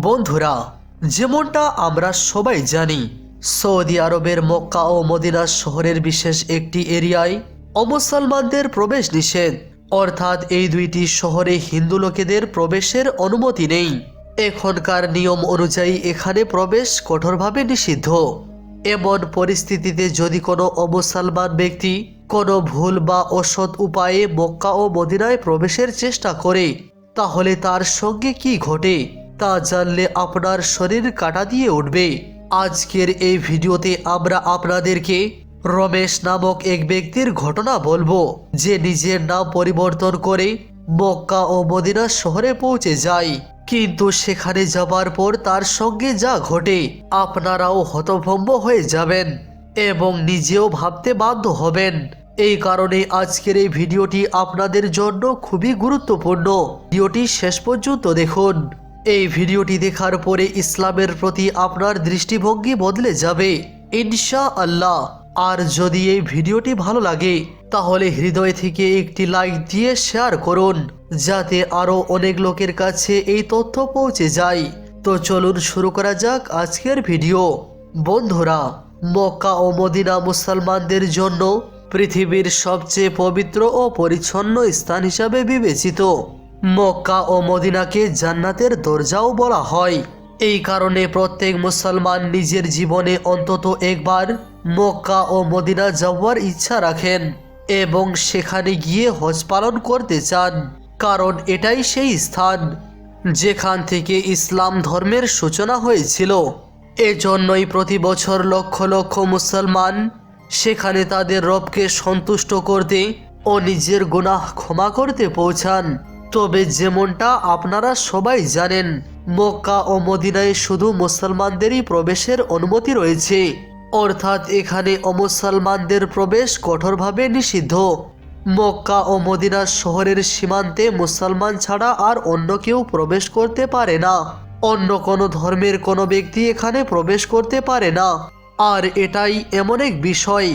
বন্ধুরা, যেমনটা আমরা সবাই জানি, সৌদি আরবের মক্কা ও মদিনা শহরের বিশেষ একটি এরিয়ায় অমুসলমানদের প্রবেশ নিষেধ। অর্থাৎ এই দুইটি শহরে হিন্দু লোকেদের প্রবেশের অনুমতি নেই। এখনকার নিয়ম অনুযায়ী এখানে প্রবেশ কঠোরভাবে নিষিদ্ধ। এমন পরিস্থিতিতে যদি কোনো অমুসলমান ব্যক্তি কোনো ভুল বা অসৎ উপায়ে মক্কা ও মদিনায় প্রবেশের চেষ্টা করে, তাহলে তার সঙ্গে কি ঘটে? তা জানলে আপনার শরীর কাটা দিয়ে উঠবে। আজকের এই ভিডিওতে আমরা আপনাদেরকে রমেশ নামক এক ব্যক্তির ঘটনা বলব, যে নিজের নাম পরিবর্তন করে মক্কা ও মদিনা শহরে পৌঁছে যায়। কিন্তু সেখানে যাবার পর তার সঙ্গে যা ঘটে, আপনারাও হতভম্ব হয়ে যাবেন এবং নিজেও ভাবতে বাধ্য হবেন। এই কারণে আজকের এই ভিডিওটি আপনাদের জন্য খুবই গুরুত্বপূর্ণ। ভিডিওটি শেষ পর্যন্ত দেখুন। এই ভিডিওটি দেখার পরে ইসলামের প্রতি আপনার দৃষ্টিভঙ্গি বদলে যাবে। ইনশা আল্লাহ আর যদি এই ভিডিওটি ভালো লাগে, তাহলে হৃদয় থেকে একটি লাইক দিয়ে শেয়ার করুন, যাতে আরও অনেক লোকের কাছে এই তথ্য পৌঁছে যায়। তো চলুন শুরু করা যাক আজকের ভিডিও। বন্ধুরা, মক্কা ও মদিনা মুসলমানদের জন্য পৃথিবীর সবচেয়ে পবিত্র ও পরিচ্ছন্ন স্থান হিসাবে বিবেচিত। মক্কা ও মদিনাকে জান্নাতের দরজাও বলা হয়। এই কারণে প্রত্যেক মুসলমান নিজের জীবনে অন্তত একবার মক্কা ও মদিনা যাওয়ার ইচ্ছা রাখেন এবং সেখানে গিয়ে হজ পালন করতে চান, কারণ এটাই সেই স্থান যেখান থেকে ইসলাম ধর্মের সূচনা হয়েছিল। এজন্যই প্রতি বছর লক্ষ লক্ষ মুসলমান সেখানে তাদের রবকে সন্তুষ্ট করতে ও নিজের গুনাহ ক্ষমা করতে পৌঁছান। তবে যেমনটা আপনারা সবাই জানেন, মক্কা ও মদিনায় শুধু মুসলমানদেরই প্রবেশের অনুমতি রয়েছে। অর্থাৎ এখানে অমুসলমানদের প্রবেশ কঠোরভাবে নিষিদ্ধ। মক্কা ও মদিনা শহরের সীমান্তে মুসলমান ছাড়া আর অন্য কেউ প্রবেশ করতে পারে না। অন্য কোনো ধর্মের কোনো ব্যক্তি এখানে প্রবেশ করতে পারে না। আর এটাই এমন এক বিষয়,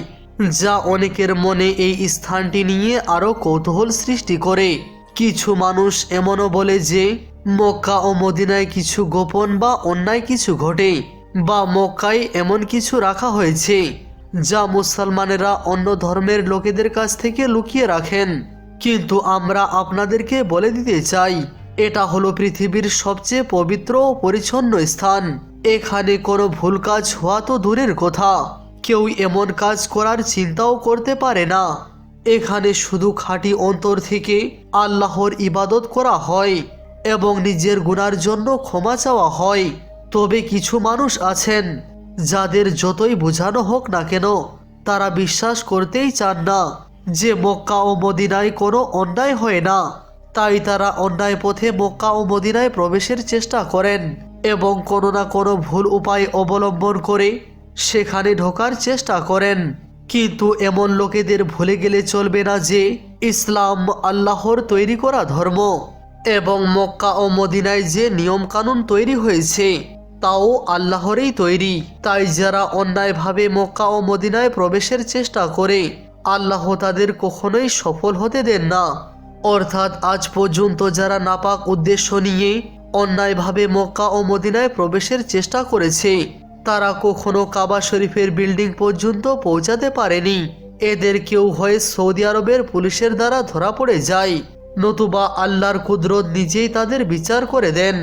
যা অনেকের মনে এই স্থানটি নিয়ে আরও কৌতূহল সৃষ্টি করে। কিছু মানুষ এমনও বলে যে, মক্কা ও মদিনায় কিছু গোপন বা অন্যায় কিছু ঘটে, বা মক্কায় এমন কিছু রাখা হয়েছে, যা মুসলমানেরা অন্য ধর্মের লোকেদের কাছ থেকে লুকিয়ে রাখেন। কিন্তু আমরা আপনাদেরকে বলে দিতে চাই, এটা হলো পৃথিবীর সবচেয়ে পবিত্র ও পরিচ্ছন্ন স্থান। এখানে কোনো ভুল কাজ হওয়া তো দূরের কথা। কেউ এমন কাজ করার চিন্তাও করতে পারে না। এখানে শুধু খাঁটি অন্তর থেকে আল্লাহর ইবাদত করা হয় এবং নিজের গুনার জন্য ক্ষমা চাওয়া হয়। তবে কিছু মানুষ আছেন যাদের যতই বোঝানো হোক না কেন তারা বিশ্বাস করতেই চান না যে মক্কা ও মদিনায় কোনো অন্যায় হয় না। তাই তারা অন্যায় পথে মক্কা ও মদিনায় প্রবেশের চেষ্টা করেন এবং কোনো না কোনো ভুল উপায় অবলম্বন করে সেখানে ঢোকার চেষ্টা করেন। কিন্তু এমন লোকেদের ভুলে গেলে চলবে না যে ইসলাম আল্লাহর তৈরি করা ধর্ম এবং মক্কা ও মদিনায় যে নিয়মকানুন তৈরি হয়েছে, তাও আল্লাহরই তৈরি। তাই যারা অন্যায়ভাবে মক্কা ও মদিনায় প্রবেশের চেষ্টা করে, আল্লাহ তাদের কখনোই সফল হতে দেন না। অর্থাৎ আজ পর্যন্ত যারা নাপাক উদ্দেশ্য নিয়ে অন্যায়ভাবে মক্কা ও মদিনায় প্রবেশের চেষ্টা করেছে তারা কখনো কাবা শরীফের বিল্ডিং পর্যন্ত পৌঁছাতে পারেনি। এদের কেউ হয় সৌদি আরবের পুলিশের দ্বারা ধরা পড়ে যায়। নতুবা আল্লাহর কুদরত নিজেই তাদের বিচার করে দেন।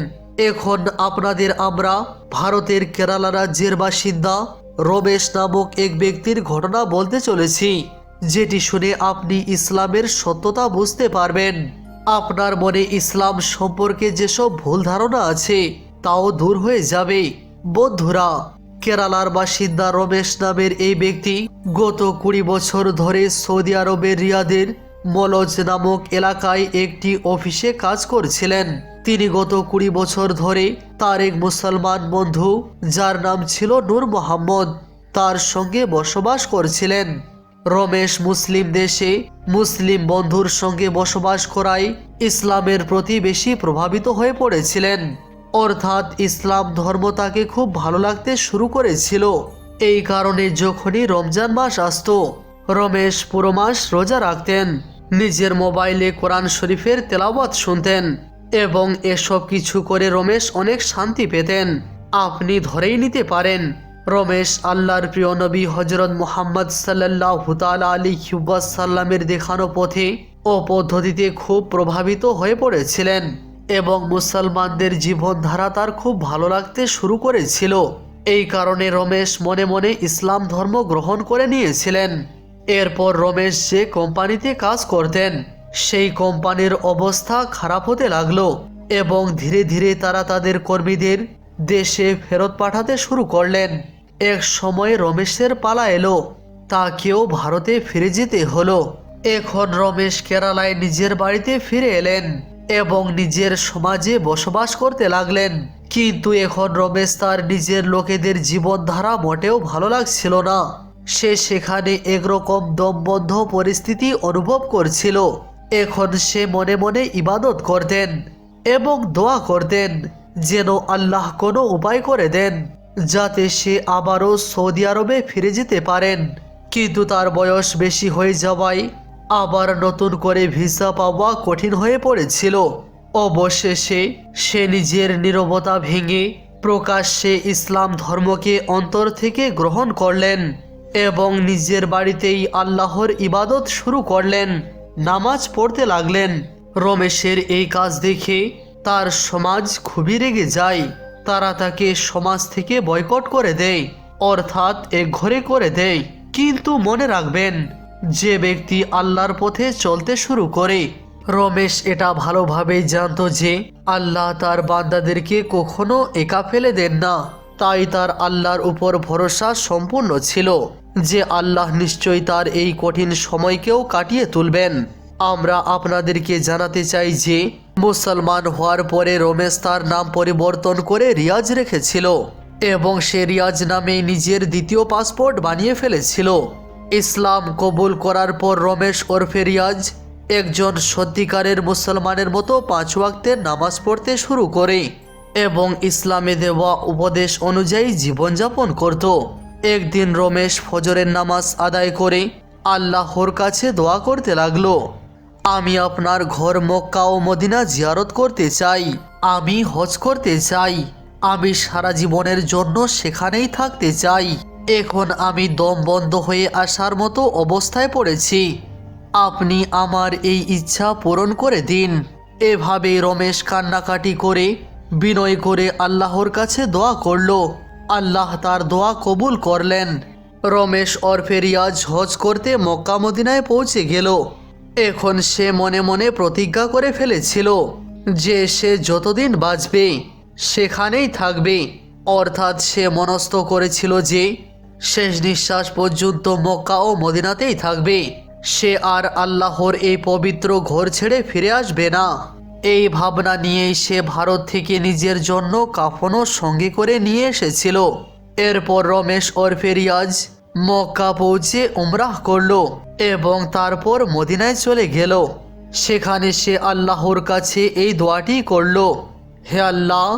এখন আপনাদের আমরা ভারতের কেরালা রাজ্যের বাসিন্দা রমেশ নামক এক ব্যক্তির ঘটনা বলতে চলেছি, যেটি শুনে আপনি ইসলামের সত্যতা বুঝতে পারবেন। আপনার মনে ইসলাম সম্পর্কে যেসব ভুল ধারণা আছে, তাও দূর হয়ে যাবে। বন্ধুরা কেরালার বাসিন্দা রমেশ নামের এই ব্যক্তি গত কুড়ি বছর ধরে সৌদি আরবের রিয়াদের মলজ নামক এলাকায় একটি অফিসে কাজ করছিলেন। তিনি গত কুড়ি বছর ধরে তার এক মুসলমান বন্ধু, যার নাম ছিল নূর মোহাম্মদ, তার সঙ্গে বসবাস করছিলেন। রমেশ মুসলিম দেশে মুসলিম বন্ধুর সঙ্গে বসবাস করায় ইসলামের প্রতি বেশি প্রভাবিত হয়ে পড়েছিলেন। অর্থাৎ ইসলাম ধর্ম তাকে খুব ভালো লাগতে শুরু করেছিল। এই কারণে যখনই রমজান মাস আসত, রমেশ পুরো মাস রোজা রাখতেন, নিজের মোবাইলে কোরআন শরীফের তেলাওয়াত শুনতেন এবং এসব কিছু করে রমেশ অনেক শান্তি পেতেন। আপনি ধরেই নিতে পারেন, রমেশ আল্লাহর প্রিয় নবী হজরত মোহাম্মদ সাল্লাহ হুতালা আলী সাল্লামের দেখানো পথে ও পদ্ধতিতে খুব প্রভাবিত হয়ে পড়েছিলেন। এবং মুসলমানদের জীবনধারা তার খুব ভালো লাগতে শুরু করেছিল। এই কারণে রমেশ মনে মনে ইসলাম ধর্ম গ্রহণ করে নিয়েছিলেন। এরপর রমেশ যে কোম্পানিতে কাজ করতেন, সেই কোম্পানির অবস্থা খারাপ হতে লাগল এবং ধীরে ধীরে তারা তাদের কর্মীদের দেশে ফেরত পাঠাতে শুরু করলেন। এক সময় রমেশের পালা এলো তাকেও ভারতে ফিরে যেতে হলো। এখন রমেশ কেরালায় নিজের বাড়িতে ফিরে এলেন। এবং নিজের সমাজে বসবাস করতে লাগলেন। কিন্তু এখন রমেশ তার নিজের লোকেদের জীবনধারা মোটেও ভালো লাগছিল না। সে সেখানে একরকম দমবন্ধ পরিস্থিতি অনুভব করছিল। এখন সে মনে মনে ইবাদত করতেন এবং দোয়া করতেন যেন আল্লাহ কোনো উপায় করে দেন, যাতে সে আবারও সৌদি আরবে ফিরে যেতে পারেন। কিন্তু তার বয়স বেশি হয়ে যাওয়ায় আবার নতুন করে ভিসা পাওয়া কঠিন হয়ে পড়েছিল। অবশেষে সে নিজের নীরবতা ভেঙে প্রকাশ্যে ইসলাম ধর্মকে অন্তর থেকে গ্রহণ করলেন এবং নিজের বাড়িতেই আল্লাহর ইবাদত শুরু করলেন, নামাজ পড়তে লাগলেন। রমেশের এই কাজ দেখে তার সমাজ খুবই রেগে যায়। তারা তাকে সমাজ থেকে বয়কট করে দেয়, অর্থাৎ এক ঘরে করে দেয়। কিন্তু মনে রাখবেন যে ব্যক্তি আল্লাহর পথে চলতে শুরু করে। রমেশ এটা ভালোভাবেই জানতো যে আল্লাহ তার বান্দাদেরকে কখনো একা ফেলে দেন না। তাই তার আল্লাহর উপর ভরসা সম্পূর্ণ ছিল যে আল্লাহ নিশ্চয়ই তার এই কঠিন সময়কেও কাটিয়ে তুলবেন। আমরা আপনাদেরকে জানাতে চাই যে মুসলমান হওয়ার পরে রমেশ তার নাম পরিবর্তন করে রিয়াজ রেখেছিল এবং সে রিয়াজ নামে নিজের দ্বিতীয় পাসপোর্ট বানিয়ে ফেলেছিল। ইসলাম কবুল করার পর রমেশ ওরফে রিয়াজ একজন সত্যিকারের মুসলমানের মতো পাঁচ ওয়াক্তের নামাজ পড়তে শুরু করে এবং ইসলামে দেওয়া উপদেশ অনুযায়ী জীবনযাপন করত। একদিন রমেশ ফজরের নামাজ আদায় করে আল্লাহর কাছে দোয়া করতে লাগল, আমি আপনার ঘর মক্কা ও মদিনা জিয়ারত করতে চাই, আমি হজ করতে চাই, আমি সারা জীবনের জন্য সেখানেই থাকতে চাই। এখন আমি দম বন্ধ হয়ে আসার মতো অবস্থায় পড়েছি। আপনি আমার এই ইচ্ছা পূরণ করে দিন। এভাবে রমেশ কান্নাকাটি করে, বিনয় করে আল্লাহর কাছে দোয়া করল। আল্লাহ তার দোয়া কবুল করলেন। রমেশ অরফে রিয়াজ হজ করতে মক্কা মদিনায় পৌঁছে গেল। এখন সে মনে মনে প্রতিজ্ঞা করে ফেলেছিল যে সে যতদিন বাঁচবে, সেখানেই থাকবে। অর্থাৎ সে মনস্থ করেছিল যে শেষ নিঃশ্বাস পর্যন্ত মক্কা ও মদিনাতেই থাকবে। সে আর আল্লাহর এই পবিত্র ঘর ছেড়ে ফিরে আসবে না। এই ভাবনা নিয়েই সে ভারত থেকে নিজের জন্য কাফনও সঙ্গে করে নিয়ে এসেছিল। এরপর রমেশ ওরফে রিয়াজ মক্কা পৌঁছে উমরাহ করল এবং তারপর মদিনায় চলে গেল। সেখানে সে আল্লাহর কাছে এই দোয়াটি করল, হে আল্লাহ,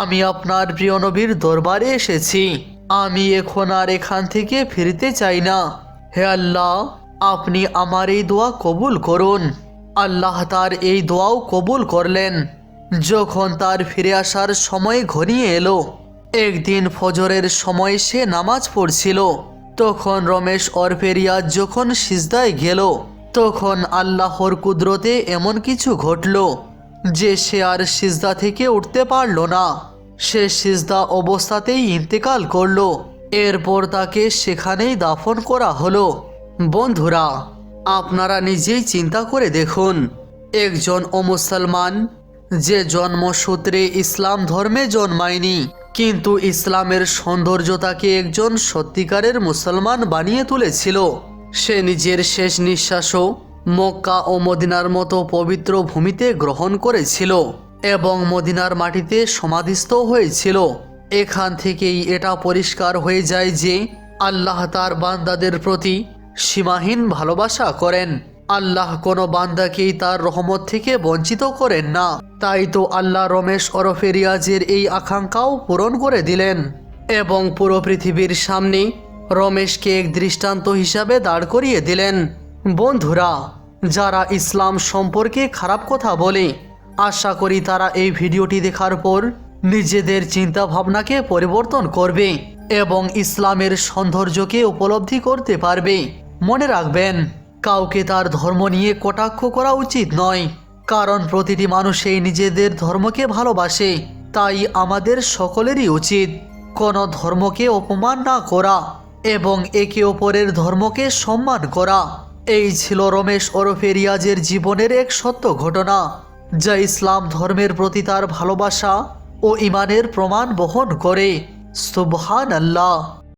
আমি আপনার প্রিয় নবীর দরবারে এসেছি। আমি এখন আর এখান থেকে ফিরতে চাই না। হে আল্লাহ, আপনি আমার এই দোয়া কবুল করুন। আল্লাহ তার এই দোয়াও কবুল করলেন। যখন তার ফিরে আসার সময় ঘনিয়ে এলো, একদিন ফজরের সময় সে নামাজ পড়ছিল। তখন রমেশ অরফেরিয়া যখন সিজদায় গেল, তখন আল্লাহর কুদরতে এমন কিছু ঘটল যে সে আর সিজদা থেকে উঠতে পারল না। সে সিজদা অবস্থাতেই ইন্তেকাল করল। এরপর তাকে সেখানেই দাফন করা হলো। বন্ধুরা, আপনারা নিজেই চিন্তা করে দেখুন, একজন অমুসলমান যে জন্মসূত্রে ইসলাম ধর্মে জন্মায়নি, কিন্তু ইসলামের সৌন্দর্যতাকে একজন সত্যিকারের মুসলমান বানিয়ে তুলেছিল। সে নিজের শেষ নিঃশ্বাসও মক্কা ও মদিনার মতো পবিত্র ভূমিতে গ্রহণ করেছিল। এবং মদিনার মাটিতে সমাধিস্থ হয়েছিল। এখান থেকেই এটা পরিষ্কার হয়ে যায় যে আল্লাহ তার বান্দাদের প্রতি সীমাহীন ভালোবাসা করেন। আল্লাহ কোনো বান্দাকেই তার রহমত থেকে বঞ্চিত করেন না। তাই তো আল্লাহ রমেশ ওরফে রিয়াজের এই আকাঙ্ক্ষাও পূরণ করে দিলেন। এবং পুরো পৃথিবীর সামনে রমেশকে এক দৃষ্টান্ত হিসাবে দাঁড় করিয়ে দিলেন। বন্ধুরা, যারা ইসলাম সম্পর্কে খারাপ কথা বলে আশা করি তারা এই ভিডিওটি দেখার পর নিজেদের চিন্তা ভাবনাকে পরিবর্তন করবে এবং ইসলামের সৌন্দর্যকে উপলব্ধি করতে পারবে। মনে রাখবেন, কাউকে তার ধর্ম নিয়ে কটাক্ষ করা উচিত নয়, কারণ প্রতিটি মানুষই নিজেদের ধর্মকে ভালোবাসে, তাই আমাদের সকলেরই উচিত কোনো ধর্মকে অপমান না করা এবং একে অপরের ধর্মকে সম্মান করা। এই ছিল রমেশ ওরফে রিয়াজের জীবনের এক সত্য ঘটনা। যা ইসলাম ধর্মের প্রতি তার ভালোবাসা ও ইমানের প্রমাণ বহন করে। সুবহান আল্লাহ